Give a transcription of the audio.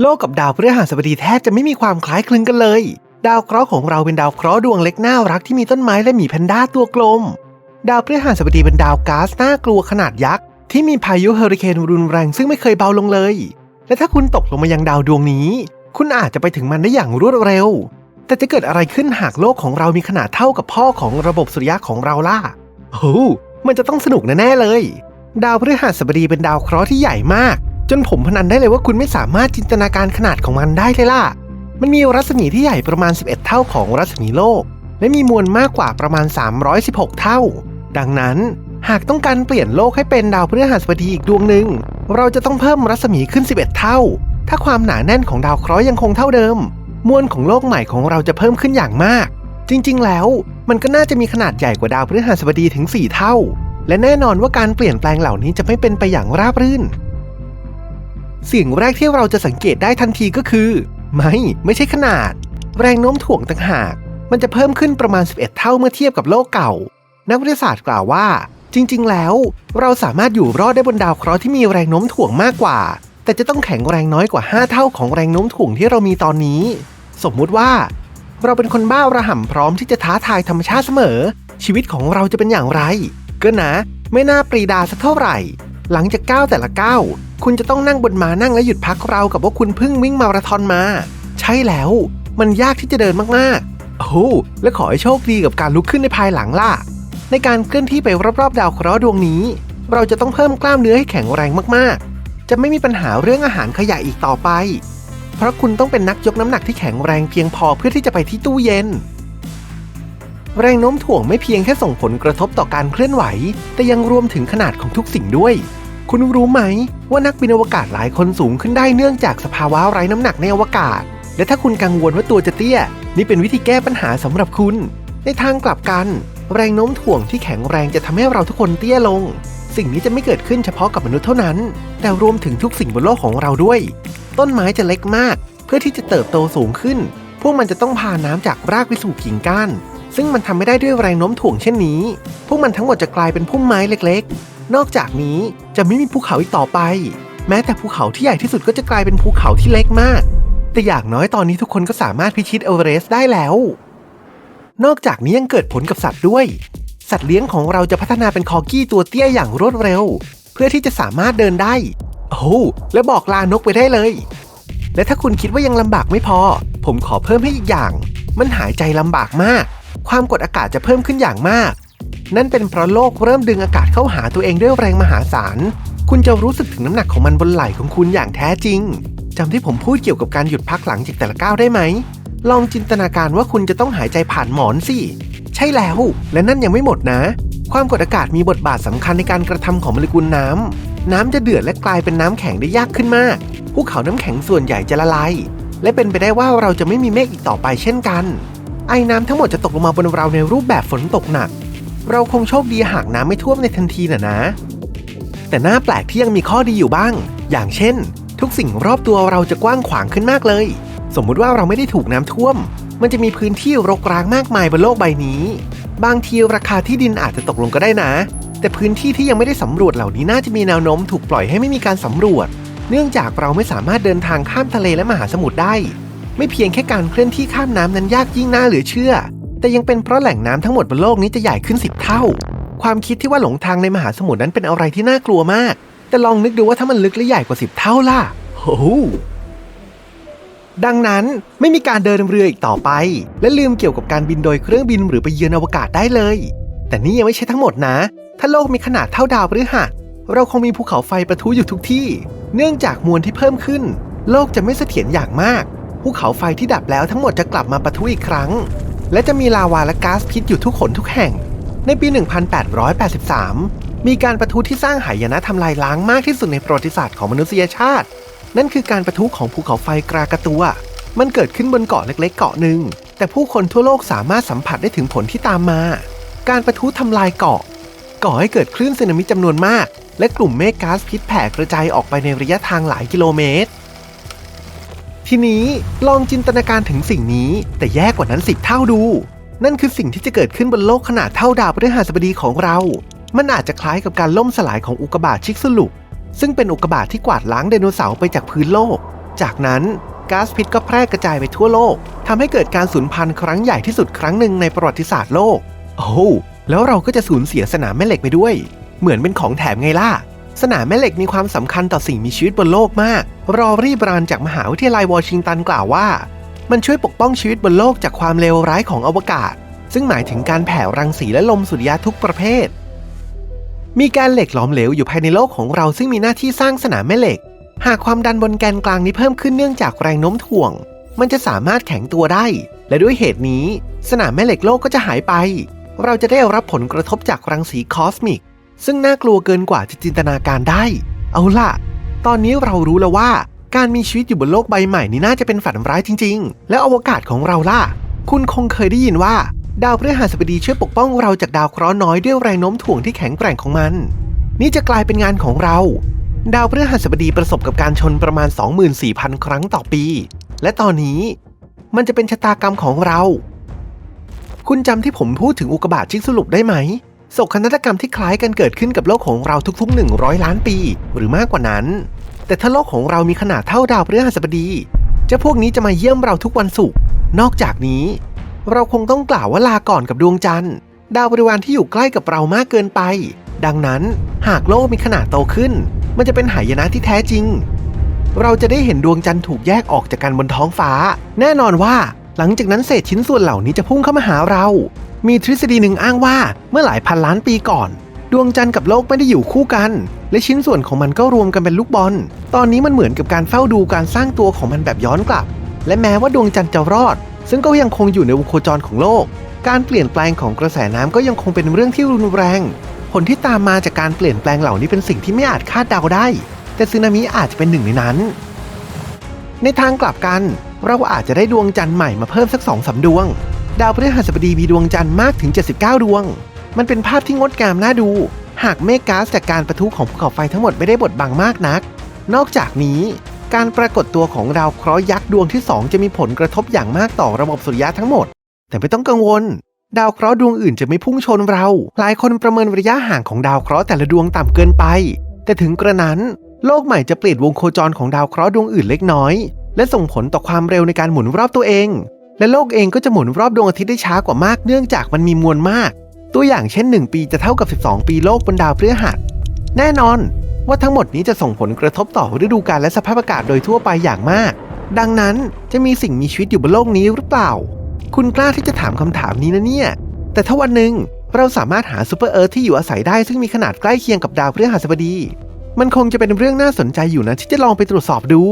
โลกกับดาวพฤหัสบดีแทบจะไม่มีความคล้ายคลึงกันเลย ดาวเคราะห์ของเราเป็นดาวเคราะห์ดวงเล็กน่ารักที่มีต้นไม้และหมีแพนด้าตัวกลม ดาวพฤหัสบดีเป็นดาวก๊าซน่ากลัวขนาดยักษ์ที่มีพายุเฮอริเคนรุนแรงซึ่งไม่เคยเบาลงเลย และถ้าคุณตกลงมายังดาวดวงนี้ คุณอาจจะไปถึงมันได้อย่างรวดเร็ว แต่จะเกิดอะไรขึ้นหากโลกของเรามีขนาดเท่ากับพ่อของระบบสุริยะของเราล่ะโอ้มันจะต้องสนุกแน่ๆเลย ดาวพฤหัสบดีเป็นดาวเคราะห์ที่ใหญ่มาก จนผมพนันได้เลยว่าคุณไม่สามารถจินตนาการขนาดของมันได้เลยล่ะ มันมีรัศมีที่ใหญ่ประมาณ 11 เท่าของรัศมีโลก และมีมวลมากกว่าประมาณ 316 เท่า ดังนั้นหากต้องการเปลี่ยนโลกให้เป็นดาวพฤหัสบดีอีกดวงหนึ่ง เราจะต้องเพิ่มรัศมีขึ้น 11 เท่า ถ้าความหนาแน่นของดาวเคราะห์ยังคงเท่าเดิม มวลของโลกใหม่ของเราจะเพิ่มขึ้นอย่างมาก จริง ๆ แล้ว มันก็น่าจะมีขนาดใหญ่กว่าดาวพฤหัสบดีถึง 4 เท่า และแน่นอนว่าการเปลี่ยนแปลงเหล่านี้จะไม่เป็นไปอย่างราบรื่น สิ่งแรกที่เราจะสังเกตได้ทันทีก็คือ ไม่ ไม่ใช่ขนาด แรงโน้มถ่วงต่างหาก มันจะเพิ่มขึ้นประมาณ 11 เท่าเมื่อเทียบกับโลกเก่า นักวิทยาศาสตร์กล่าวว่า จริง ๆ แล้ว เราสามารถอยู่รอดได้บนดาวเคราะห์ที่มีแรงโน้มถ่วงมากกว่า แต่จะต้องแข็งแรงน้อยกว่า 5 เท่าของแรงโน้มถ่วงที่เรามีตอนนี้ สมมุติว่า เราเป็นคนบ้าระห่ำพร้อมที่จะท้าทายธรรมชาติเสมอ ชีวิตของเราจะเป็นอย่างไร ก็นะ ไม่น่าปรีดาสักเท่าไหร่ หลังจากก้าวแต่ละก้าวคุณจะต้องนั่งบนม้านั่งและหยุดพักเรากับว่าคุณเพิ่งวิ่งมาราธอนมา ใช่แล้ว มันยากที่จะเดินมากๆ โอ้และขอให้โชคดีกับการลุกขึ้นในภายหลังล่ะ ในการเคลื่อนที่ไปรอบๆ ดาวเคราะห์ดวงนี้ เราจะต้องเพิ่มกล้ามเนื้อให้แข็งแรงมากๆ จะไม่มีปัญหาเรื่องอาหารขยะอีกต่อไป เพราะคุณต้องเป็นนักยกน้ำหนักที่แข็งแรงเพียงพอเพื่อที่จะไปที่ตู้เย็น แรงโน้มถ่วงไม่เพียงแค่ส่งผลกระทบต่อการเคลื่อนไหว แต่ยังรวมถึงขนาดของทุกสิ่งด้วย คุณรู้ไหม ว่านักบินอวกาศหลายคนสูงขึ้นได้เนื่องจากสภาวะไร้น้ำหนักในอวกาศ และถ้าคุณกังวลว่าตัวจะเตี้ย นี่เป็นวิธีแก้ปัญหาสำหรับคุณ ในทางกลับกัน แรงโน้มถ่วงที่แข็งแรงจะทำให้เราทุกคนเตี้ยลง สิ่งนี้จะไม่เกิดขึ้นเฉพาะกับมนุษย์เท่านั้น แต่รวมถึงทุกสิ่งบนโลกของเราด้วย ต้นไม้จะเล็กมาก เพื่อที่จะเติบโตสูงขึ้น พวกมันจะต้องพาน้ำจากรากไปสู่กิ่งก้าน ซึ่งมันทำไม่ได้ด้วยแรงโน้มถ่วงเช่นนี้ พวกมันทั้งหมดจะกลายเป็นพุ่มไม้เล็กๆ นอกจากนี้จะไม่มีภูเขาอีกต่อไป แม้แต่ภูเขาที่ใหญ่ที่สุดก็จะกลายเป็นภูเขาที่เล็กมาก แต่อย่างน้อยตอนนี้ทุกคนก็สามารถพิชิตเอเวอเรสต์ได้แล้ว นอกจากนี้ยังเกิดผลกับสัตว์ด้วย สัตว์เลี้ยงของเราจะพัฒนาเป็นคอกี้ตัวเตี้ยอย่างรวดเร็ว เพื่อที่จะสามารถเดินได้ โอ้และบอกลานกไปได้เลย และถ้าคุณคิดว่ายังลำบากไม่พอ ผมขอเพิ่มให้อีกอย่าง มันหายใจลำบากมาก ความกดอากาศจะเพิ่มขึ้นอย่างมาก นั่นเป็นเพราะโลกเริ่มดึงอากาศเข้าหาตัวเองด้วยแรงมหาศาล คุณจะรู้สึกถึงน้ำหนักของมันบนไหล่ของคุณอย่างแท้จริงจำที่ผมพูดเกี่ยวกับการหยุดพักหลังจากแต่ละก้าวได้ไหม ลองจินตนาการว่าคุณจะต้องหายใจผ่านหมอนสิ ใช่แล้ว และนั่นยังไม่หมดนะ ความกดอากาศมีบทบาทสำคัญในการกระทำของโมเลกุลน้ำน้ำจะเดือดและกลายเป็นน้ำแข็งได้ยากขึ้นมาก ภูเขาน้ำแข็งส่วนใหญ่จะละลาย และเป็นไปได้ว่าเราจะไม่มีเมฆอีกต่อไปเช่นกัน ไอ้น้ำทั้งหมดจะตกลงมาบนเราในรูปแบบฝนตกหนัก เราคงโชคดีหากน้ำไม่ท่วมในทันทีน่ะนะ แต่น่าแปลกที่ยังมีข้อดีอยู่บ้าง อย่างเช่น ทุกสิ่งรอบตัวเราจะกว้างขวางขึ้นมากเลย สมมุติว่าเราไม่ได้ถูกน้ำท่วม มันจะมีพื้นที่รกร้างมากมายบนโลกใบนี้ บางทีราคาที่ดินอาจจะตกลงก็ได้นะ แต่พื้นที่ที่ยังไม่ได้สำรวจเหล่านี้น่าจะมีแนวโน้มถูกปล่อยให้ไม่มีการสำรวจ เนื่องจากเราไม่สามารถเดินทางข้ามทะเลและมหาสมุทรได้ ไม่เพียงแค่การเคลื่อนที่ข้ามน้ำนั้นยากยิ่งน่าเหลือเชื่อ แต่ยังเป็นเพราะแหล่งน้ำทั้งหมดบนโลกนี้จะใหญ่ขึ้น10เท่า ความคิดที่ว่าหลงทางในมหาสมุทรนั้นเป็นอะไรที่น่ากลัวมาก แต่ลองนึกดูว่าถ้ามันลึกและใหญ่กว่า10เท่าล่ะโอ้ดังนั้นไม่มีการเดินเรืออีกต่อไป และลืมเกี่ยวกับการบินโดยเครื่องบินหรือไปเยือนอวกาศได้เลย แต่นี่ยังไม่ใช่ทั้งหมดนะ ถ้าโลกมีขนาดเท่าดาวพฤหัสเราคงมีภูเขาไฟประทุอยู่ทุกที่ เนื่องจากมวลที่เพิ่มขึ้น โลกจะไม่เสถียรอย่างมาก ภูเขาไฟที่ดับแล้วทั้งหมดจะกลับมาปะทุอีกครั้ง และจะมีลาวาและก๊าซพิษอยู่ทุกขนทุกแห่ง ในปี 1883 มีการประทุที่สร้างหายนะทำลายล้างมากที่สุดในประวัติศาสตร์ของมนุษยชาติ นั่นคือการประทุของภูเขาไฟกรากะตัว มันเกิดขึ้นบนเกาะเล็ก ๆ เกาะหนึ่ง แต่ผู้คนทั่วโลกสามารถสัมผัสได้ถึงผลที่ตามมา การประทุทำลายเกาะ ก่อให้เกิดคลื่นสึนามิจำนวนมาก และกลุ่มเมฆก๊าซพิษแผ่กระจายออกไปในระยะทางหลายกิโลเมตร ทีนี้ลองจินตนาการถึงสิ่งนี้ แต่แย่กว่านั้นสิบเท่าดู นั่นคือสิ่งที่จะเกิดขึ้นบนโลกขนาดเท่าดาวพฤหัสบดีของเรา มันอาจจะคล้ายกับการล่มสลายของอุกกาบาตชิกซุลุกซึ่งเป็นอุกกาบาตที่กวาดล้างไดโนเสาร์ไปจากพื้นโลก จากนั้นก๊าซพิษก็แพร่กระจายไปทั่วโลกทำให้เกิดการสูญพันธุ์ครั้งใหญ่ที่สุดครั้งหนึ่งในประวัติศาสตร์โลก โอ้แล้วเราก็จะสูญเสียสนามแม่เหล็กไปด้วย เหมือนเป็นของแถมไงล่ะ สนามแม่เหล็กมีความสำคัญต่อสิ่งมีชีวิตบนโลกมาก รอรีบรานจากมหาวิทยาลัยวอชิงตันกล่าวว่า มันช่วยปกป้องชีวิตบนโลกจากความเลวร้ายของอวกาศ ซึ่งหมายถึงการแผ่รังสีและลมสุริยะทุกประเภท มีแกนเหล็กหลอมเหลวอยู่ภายในโลกของเราซึ่งมีหน้าที่สร้างสนามแม่เหล็ก หากความดันบนแกนกลางนี้เพิ่มขึ้นเนื่องจากแรงโน้มถ่วง มันจะสามารถแข็งตัวได้ และด้วยเหตุนี้ สนามแม่เหล็กโลกก็จะหายไป เราจะได้รับผลกระทบจากรังสีคอสมิก ซึ่งน่ากลัวเกินกว่าจะจินตนาการได้ เอาล่ะ ตอนนี้เรารู้แล้วว่า การมีชีวิตอยู่บนโลกใบใหม่นี่น่าจะเป็นฝันร้ายจริง ๆ แล้วอวกาศของเราล่ะ คุณคงเคยได้ยินว่า ดาวพฤหัสบดีช่วยปกป้องเราจากดาวเคราะห์น้อยด้วยแรงโน้มถ่วงที่แข็งแกร่งของมัน นี่จะกลายเป็นงานของเรา ดาวพฤหัสบดีประสบกับการชนประมาณ 24,000 ครั้งต่อปี และตอนนี้ มันจะเป็นชะตากรรมของเรา คุณจำที่ผมพูดถึงอุกกาบาตชิกสรุปได้ไหม โศกนาฏกรรมที่คล้ายกันเกิดขึ้นกับโลกของเราทุกๆ 100 ล้านปี หรือมากกว่านั้น แต่ถ้าโลกของเรามีขนาดเท่าดาวพฤหัสบดี เจ้าพวกนี้จะมาเยี่ยมเราทุกวันศุกร์นอกจากนี้ เราคงต้องกล่าวว่าลาก่อนกับดวงจันทร์ ดาวบริวารที่อยู่ใกล้กับเรามากเกินไป ดังนั้นหากโลกมีขนาดโตขึ้น มันจะเป็นหายนะที่แท้จริง เราจะได้เห็นดวงจันทร์ถูกแยกออกจากกันบนท้องฟ้า แน่นอนว่าหลังจากนั้นเศษชิ้นส่วนเหล่านี้จะพุ่งเข้ามาหาเรา มีทฤษฎีหนึ่งอ้างว่าเมื่อหลายพันล้านปีก่อน ดวงจันทร์กับโลกไม่ได้อยู่คู่กัน และชิ้นส่วนของมันก็รวมกันเป็นลูกบอล ตอนนี้มันเหมือนกับการเฝ้าดูการสร้างตัวของมันแบบย้อนกลับ และแม้ว่าดวงจันทร์จะรอด ซึ่งก็ยังคงอยู่ในวงโคจรของโลก การเปลี่ยนแปลงของกระแสน้ำก็ยังคงเป็นเรื่องที่รุนแรง ผลที่ตามมาจากการเปลี่ยนแปลงเหล่านี้เป็นสิ่งที่ไม่อาจคาดเดาได้ แต่สึนามิอาจจะเป็นหนึ่งในนั้น ในทางกลับกัน เราอาจจะได้ดวงจันทร์ใหม่มาเพิ่มสักสองสาดวง ดาวพฤหัสบดีมีดวงจันทร์มากถึง 79 ดวง มันเป็นภาพที่งดงามน่าดู หากเมฆก๊าซจากการประทุของภูเขาไฟทั้งหมดไม่ได้บดบังมากนัก นอกจากนี้การปรากฏตัวของดาวเคราะห์ยักษ์ดวงที่ 2 จะมีผลกระทบอย่างมากต่อระบบสุริยะทั้งหมด แต่ไม่ต้องกังวล ดาวเคราะห์ดวงอื่นจะไม่พุ่งชนเรา หลายคนประเมินระยะห่างของดาวเคราะห์แต่ละดวงต่ำเกินไป แต่ถึงกระนั้นโลกใหม่จะเปลี่ยนวงโคจรของดาวเคราะห์ดวงอื่นเล็กน้อย และส่งผลต่อความเร็วในการหมุนรอบตัวเอง และโลกเองก็จะหมุนรอบดวงอาทิตย์ได้ช้ากว่ามากเนื่องจากมันมีมวลมาก ตัวอย่างเช่น 1 ปีจะเท่ากับ 12 ปีโลกบนดาวพฤหัส แน่นอนว่าทั้งหมดนี้จะส่งผลกระทบต่อฤดูกาลและสภาพอากาศโดยทั่วไปอย่างมาก ดังนั้นจะมีสิ่งมีชีวิตอยู่บนโลกนี้หรือเปล่า คุณกล้าที่จะถามคำถามนี้นะเนี่ย แต่ถ้าวันหนึ่งเราสามารถหาซูเปอร์เอิร์ธที่อยู่อาศัยได้ซึ่งมีขนาดใกล้เคียงกับดาวพฤหัสบดี มันคงจะเป็นเรื่องน่าสนใจอยู่นะที่จะลองไปตรวจสอบดู